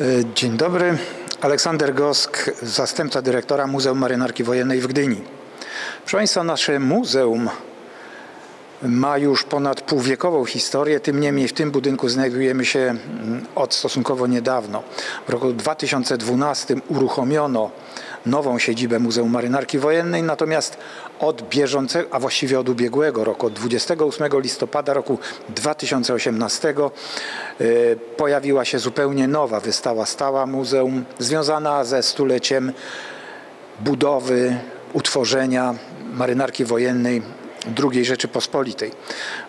E, Dzień dobry. Aleksander Gosk, zastępca dyrektora Muzeum Marynarki Wojennej w Gdyni. Proszę Państwa, nasze muzeum ma już ponad półwiekową historię, tym niemniej w tym budynku znajdujemy się mm, od stosunkowo niedawno. W roku 2012 uruchomiono nową siedzibę Muzeum Marynarki Wojennej, natomiast od bieżącego, a właściwie od ubiegłego roku, od 28 listopada roku 2018 y, pojawiła się zupełnie nowa wystawa stała muzeum związana ze stuleciem budowy, utworzenia marynarki wojennej II Rzeczypospolitej.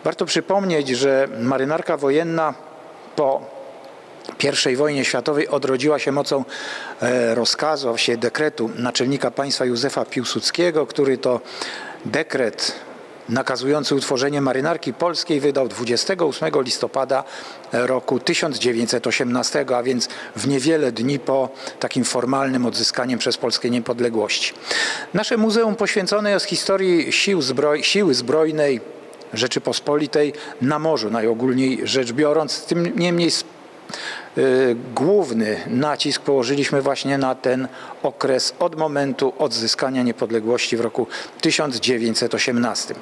Warto przypomnieć, że marynarka wojenna po I wojnie światowej odrodziła się mocą e, rozkazu, a właściwie dekretu naczelnika państwa Józefa Piłsudskiego, który to dekret nakazujący utworzenie marynarki polskiej wydał 28 listopada roku 1918, a więc w niewiele dni po takim formalnym odzyskaniu przez Polskę niepodległości. Nasze muzeum poświęcone jest historii sił zbroj, siły zbrojnej Rzeczypospolitej na morzu, najogólniej rzecz biorąc. Tym niemniej główny nacisk położyliśmy właśnie na ten okres od momentu odzyskania niepodległości w roku 1918.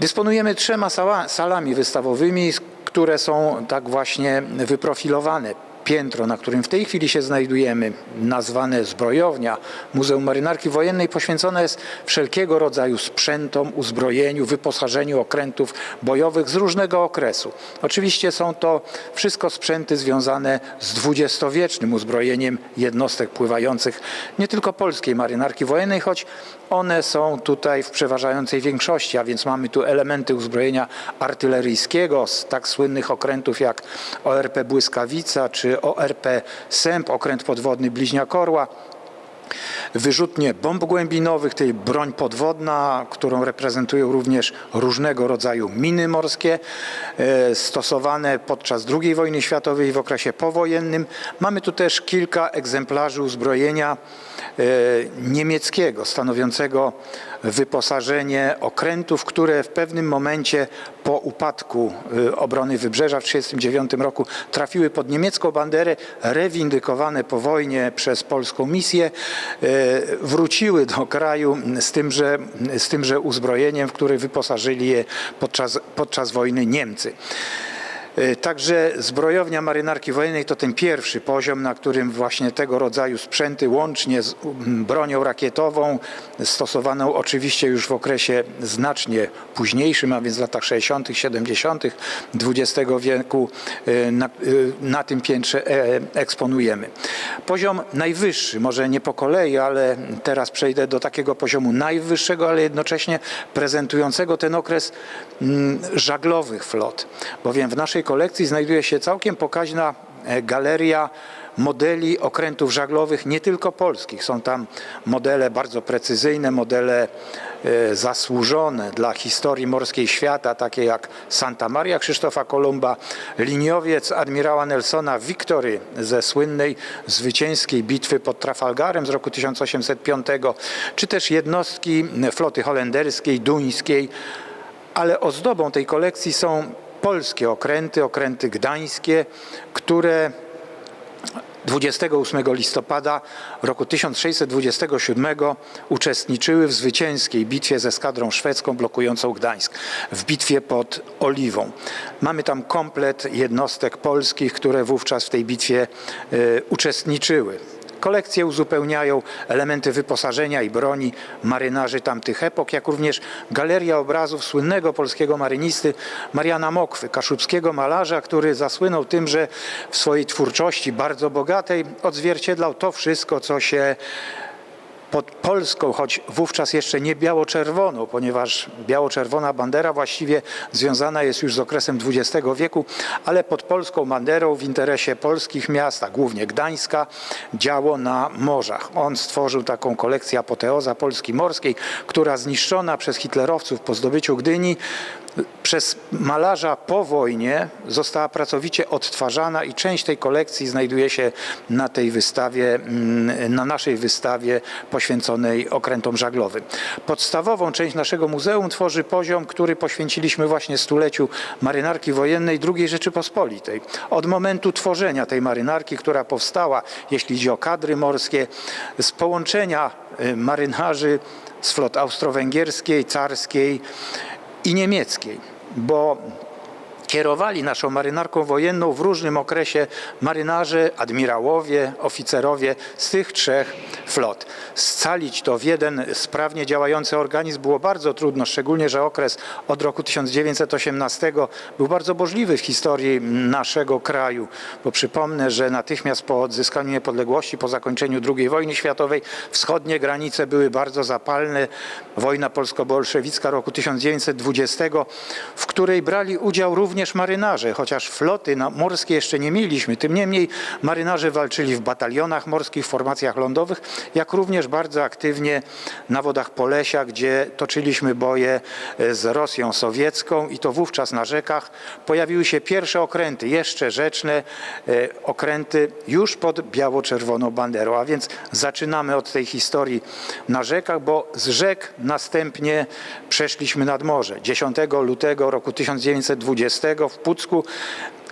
Dysponujemy trzema sala, salami wystawowymi, które są tak właśnie wyprofilowane. Piętro, na którym w tej chwili się znajdujemy, nazwane zbrojownia Muzeum Marynarki Wojennej, poświęcone jest wszelkiego rodzaju sprzętom, uzbrojeniu, wyposażeniu okrętów bojowych z różnego okresu. Oczywiście są to wszystko sprzęty związane z dwudziestowiecznym uzbrojeniem jednostek pływających nie tylko polskiej marynarki wojennej, choć one są tutaj w przeważającej większości, a więc mamy tu elementy uzbrojenia artyleryjskiego z tak słynnych okrętów jak ORP Błyskawica czy ORP Sęp, okręt podwodny Bliźniak Orła, wyrzutnie bomb głębinowych, tej broń podwodna, którą reprezentują również różnego rodzaju miny morskie e, stosowane podczas II wojny światowej i w okresie powojennym. Mamy tu też kilka egzemplarzy uzbrojenia niemieckiego, stanowiącego wyposażenie okrętów, które w pewnym momencie po upadku e, obrony Wybrzeża w 1939 roku trafiły pod niemiecką banderę, rewindykowane po wojnie przez polską misję wróciły do kraju z tymże, z tymże uzbrojeniem, w które wyposażyli je podczas, podczas wojny Niemcy. Także zbrojownia marynarki wojennej to ten pierwszy poziom, na którym właśnie tego rodzaju sprzęty łącznie z bronią rakietową, stosowaną oczywiście już w okresie znacznie późniejszym, a więc w latach 60., 70. XX wieku na, na tym piętrze eksponujemy. Poziom najwyższy, może nie po kolei, ale teraz przejdę do takiego poziomu najwyższego, ale jednocześnie prezentującego ten okres żaglowych flot, bowiem w naszej kolekcji znajduje się całkiem pokaźna e, galeria modeli okrętów żaglowych, nie tylko polskich. Są tam modele bardzo precyzyjne, modele e, zasłużone dla historii morskiej świata, takie jak Santa Maria Krzysztofa Kolumba, liniowiec admirała Nelsona Victory ze słynnej zwycięskiej bitwy pod Trafalgarem z roku 1805, czy też jednostki floty holenderskiej, duńskiej, ale ozdobą tej kolekcji są polskie okręty, okręty gdańskie, które 28 listopada roku 1627 uczestniczyły w zwycięskiej bitwie ze skadrą szwedzką blokującą Gdańsk, w bitwie pod Oliwą. Mamy tam komplet jednostek polskich, które wówczas w tej bitwie y, uczestniczyły. Kolekcje uzupełniają elementy wyposażenia i broni marynarzy tamtych epok, jak również galeria obrazów słynnego polskiego marynisty Mariana Mokwy, kaszubskiego malarza, który zasłynął tym, że w swojej twórczości bardzo bogatej odzwierciedlał to wszystko, co się pod Polską, choć wówczas jeszcze nie biało-czerwoną, ponieważ biało-czerwona bandera właściwie związana jest już z okresem XX wieku, ale pod polską banderą w interesie polskich miast, a głównie Gdańska, działo na morzach. On stworzył taką kolekcję apoteoza Polski Morskiej, która zniszczona przez hitlerowców po zdobyciu Gdyni przez malarza po wojnie została pracowicie odtwarzana i część tej kolekcji znajduje się na tej wystawie, mm, na naszej wystawie poświęconej okrętom żaglowym. Podstawową część naszego muzeum tworzy poziom, który poświęciliśmy właśnie stuleciu marynarki wojennej II Rzeczypospolitej. Od momentu tworzenia tej marynarki, która powstała, jeśli idzie o kadry morskie, z połączenia y, marynarzy z flot austro-węgierskiej, carskiej i niemieckiej, bo kierowali naszą marynarką wojenną w różnym okresie marynarze, admirałowie, oficerowie z tych trzech flot. Scalić to w jeden sprawnie działający organizm było bardzo trudno, szczególnie, że okres od roku 1918 był bardzo burzliwy w historii naszego kraju, bo przypomnę, że natychmiast po odzyskaniu niepodległości, po zakończeniu II wojny światowej, wschodnie granice były bardzo zapalne. Wojna polsko-bolszewicka roku 1920, w której brali udział również marynarze, chociaż floty morskie jeszcze nie mieliśmy. Tym niemniej marynarze walczyli w batalionach morskich, w formacjach lądowych, jak również bardzo aktywnie na wodach Polesia, gdzie toczyliśmy boje e, z Rosją sowiecką i to wówczas na rzekach pojawiły się pierwsze okręty, jeszcze rzeczne e, okręty już pod biało-czerwoną banderą. A więc zaczynamy od tej historii na rzekach, bo z rzek następnie przeszliśmy nad morze. 10 lutego roku 1920 w Pucku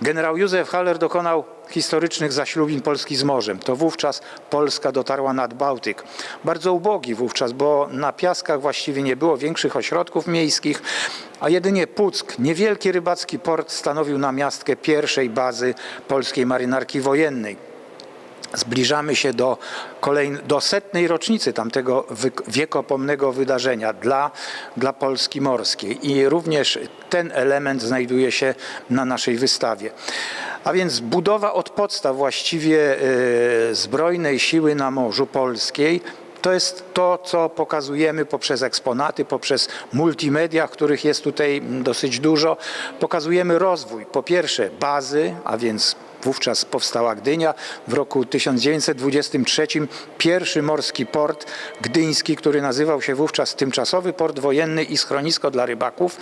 generał Józef Haller dokonał historycznych zaślubin Polski z morzem. To wówczas Polska dotarła nad Bałtyk. Bardzo ubogi wówczas, bo na piaskach właściwie nie było większych ośrodków miejskich, a jedynie Puck, niewielki rybacki port, stanowił namiastkę pierwszej bazy polskiej marynarki wojennej. Zbliżamy się do, kolejn- do setnej rocznicy tamtego wiekopomnego wydarzenia dla, dla Polski morskiej i również ten element znajduje się na naszej wystawie. A więc budowa od podstaw właściwie e, zbrojnej siły na Morzu Polskiej to jest to, co pokazujemy poprzez eksponaty, poprzez multimedia, których jest tutaj dosyć dużo. Pokazujemy rozwój, po pierwsze bazy, a więc wówczas powstała Gdynia. W roku 1923 pierwszy morski port gdyński, który nazywał się wówczas Tymczasowy Port Wojenny i Schronisko dla Rybaków,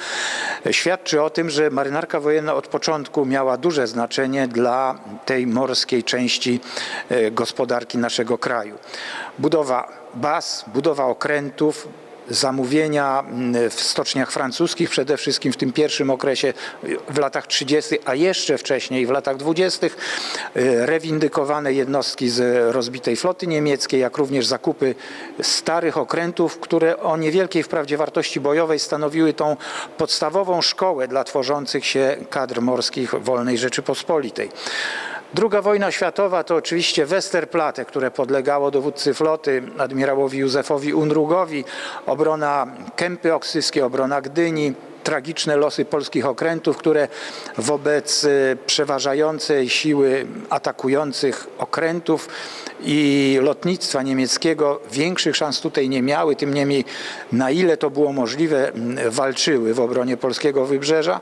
świadczy o tym, że marynarka wojenna od początku miała duże znaczenie dla tej morskiej części e, gospodarki naszego kraju. Budowa baz, budowa okrętów, zamówienia mm, w stoczniach francuskich, przede wszystkim w tym pierwszym okresie w latach 30., a jeszcze wcześniej w latach 20., y, rewindykowane jednostki z rozbitej floty niemieckiej, jak również zakupy starych okrętów, które o niewielkiej wprawdzie wartości bojowej stanowiły tą podstawową szkołę dla tworzących się kadr morskich wolnej Rzeczypospolitej. Druga wojna światowa to oczywiście Westerplatte, które podlegało dowódcy floty admirałowi Józefowi Unrugowi, obrona Kępy Oksyskiej, obrona Gdyni, tragiczne losy polskich okrętów, które wobec y, przeważającej siły atakujących okrętów i lotnictwa niemieckiego większych szans tutaj nie miały. Tym niemniej, na ile to było możliwe, walczyły w obronie polskiego wybrzeża.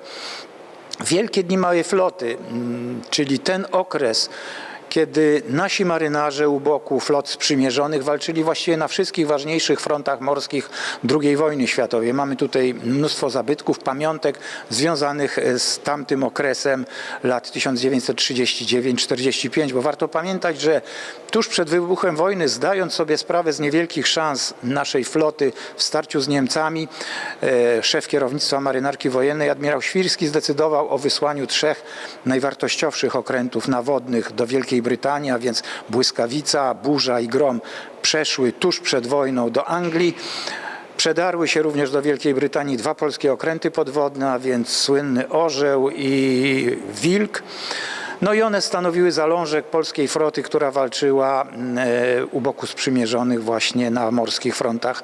Wielkie Dni Małej Floty, mm, czyli ten okres, kiedy nasi marynarze u boku flot sprzymierzonych walczyli właściwie na wszystkich ważniejszych frontach morskich II wojny światowej. Mamy tutaj mnóstwo zabytków, pamiątek związanych e, z tamtym okresem lat 1939-45, bo warto pamiętać, że tuż przed wybuchem wojny, zdając sobie sprawę z niewielkich szans naszej floty w starciu z Niemcami, e, szef kierownictwa marynarki wojennej admirał Świrski zdecydował o wysłaniu trzech najwartościowszych okrętów nawodnych do Wielkiej Brytanii, a więc Błyskawica, Burza i Grom przeszły tuż przed wojną do Anglii. Przedarły się również do Wielkiej Brytanii dwa polskie okręty podwodne, a więc słynny Orzeł i Wilk. No i one stanowiły zalążek polskiej floty, która walczyła e, u boku sprzymierzonych właśnie na morskich frontach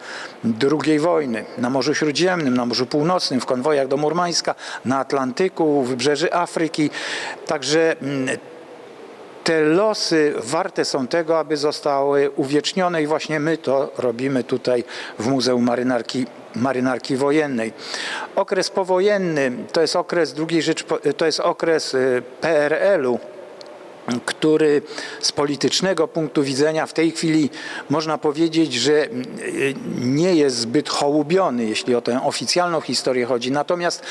II wojny. Na Morzu Śródziemnym, na Morzu Północnym, w konwojach do Murmańska, na Atlantyku, u wybrzeży Afryki. Także mm, te losy warte są tego, aby zostały uwiecznione i właśnie my to robimy tutaj w Muzeum Marynarki, Marynarki Wojennej. Okres powojenny to jest okres II Rzecz, to jest okres y, PRL-u który z politycznego punktu widzenia w tej chwili można powiedzieć, że y, nie jest zbyt hołubiony, jeśli o tę oficjalną historię chodzi. Natomiast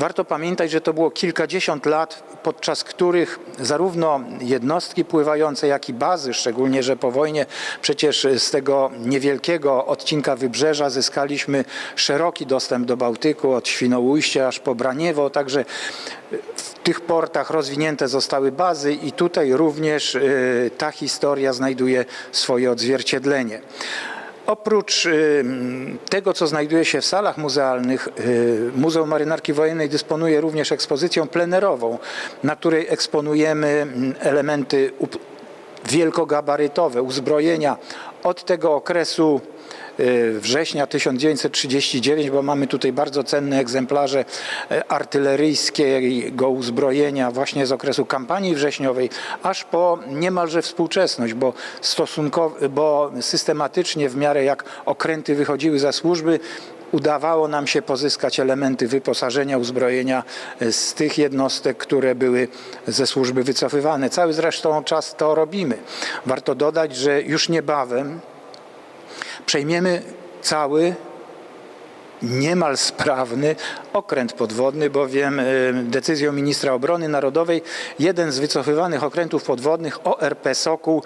Warto pamiętać, że to było kilkadziesiąt lat, podczas których zarówno jednostki pływające, jak i bazy, szczególnie że po wojnie przecież z tego niewielkiego odcinka wybrzeża zyskaliśmy szeroki dostęp do Bałtyku, od Świnoujścia aż po Braniewo, także w tych portach rozwinięte zostały bazy i tutaj również y, ta historia znajduje swoje odzwierciedlenie. Oprócz y, tego, co znajduje się w salach muzealnych, y, Muzeum Marynarki Wojennej dysponuje również ekspozycją plenerową, na której eksponujemy mm, elementy wielkogabarytowe, uzbrojenia od tego okresu września 1939, bo mamy tutaj bardzo cenne egzemplarze e, artyleryjskiego uzbrojenia właśnie z okresu kampanii wrześniowej, aż po niemalże współczesność, bo, bo systematycznie w miarę jak okręty wychodziły ze służby, udawało nam się pozyskać elementy wyposażenia, uzbrojenia e, z tych jednostek, które były ze służby wycofywane. Cały zresztą czas to robimy. Warto dodać, że już niebawem przejmiemy cały niemal sprawny okręt podwodny, bowiem y, decyzją ministra obrony narodowej jeden z wycofywanych okrętów podwodnych ORP Sokół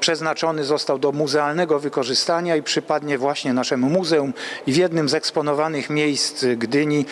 przeznaczony został do muzealnego wykorzystania i przypadnie właśnie naszemu muzeum i w jednym z eksponowanych miejsc Gdyni.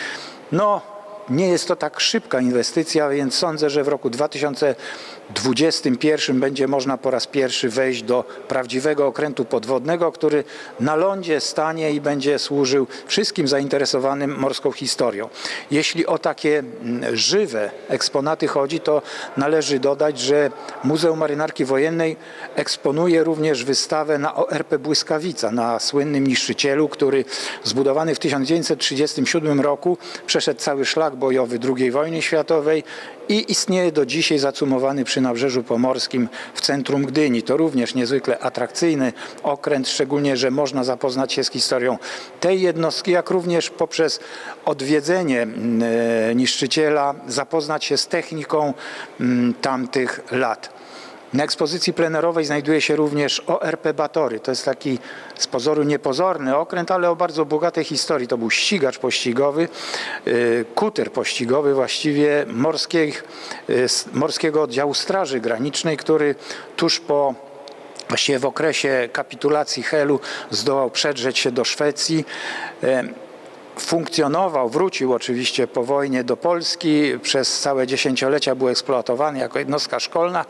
No nie jest to tak szybka inwestycja, więc sądzę, że w roku 2021 będzie można po raz pierwszy wejść do prawdziwego okrętu podwodnego, który na lądzie stanie i będzie służył wszystkim zainteresowanym morską historią. Jeśli o takie mm, żywe eksponaty chodzi, to należy dodać, że Muzeum Marynarki Wojennej eksponuje również wystawę na ORP Błyskawica, na słynnym niszczycielu, który zbudowany w 1937 roku przeszedł cały szlak bojowy II wojny światowej i istnieje do dzisiaj zacumowany przy Nabrzeżu Pomorskim w centrum Gdyni. To również niezwykle atrakcyjny okręt, szczególnie, że można zapoznać się z historią tej jednostki, jak również poprzez odwiedzenie e, niszczyciela zapoznać się z techniką tamtych lat. Na ekspozycji plenerowej znajduje się również ORP Batory. To jest taki z pozoru niepozorny okręt, ale o bardzo bogatej historii. To był ścigacz pościgowy, y, kuter pościgowy właściwie morskich, y, morskiego oddziału Straży Granicznej, który tuż po Właściwie w okresie kapitulacji Helu zdołał przedrzeć się do Szwecji. E, Funkcjonował, wrócił oczywiście po wojnie do Polski, przez całe dziesięciolecia był eksploatowany jako jednostka szkolna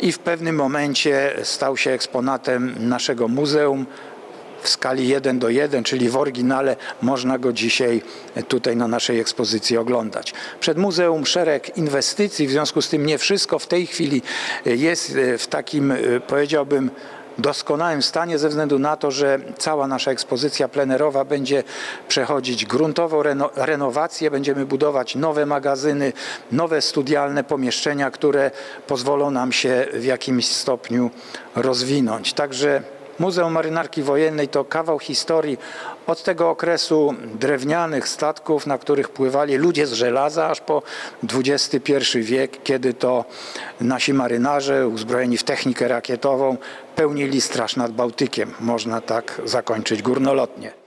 i w pewnym momencie stał się eksponatem naszego muzeum w skali 1 do 1, czyli w oryginale można go dzisiaj tutaj na naszej ekspozycji oglądać. Przed muzeum szereg inwestycji, w związku z tym nie wszystko w tej chwili jest w takim, powiedziałbym, doskonałym stanie ze względu na to, że cała nasza ekspozycja plenerowa będzie przechodzić gruntową reno, renowację, będziemy budować nowe magazyny, nowe studialne pomieszczenia, które pozwolą nam się w jakimś stopniu rozwinąć. Także Muzeum Marynarki Wojennej to kawał historii od tego okresu drewnianych statków, na których pływali ludzie z żelaza, aż po XXI wiek, kiedy to nasi marynarze uzbrojeni w technikę rakietową pełnili straż nad Bałtykiem. Można tak zakończyć górnolotnie.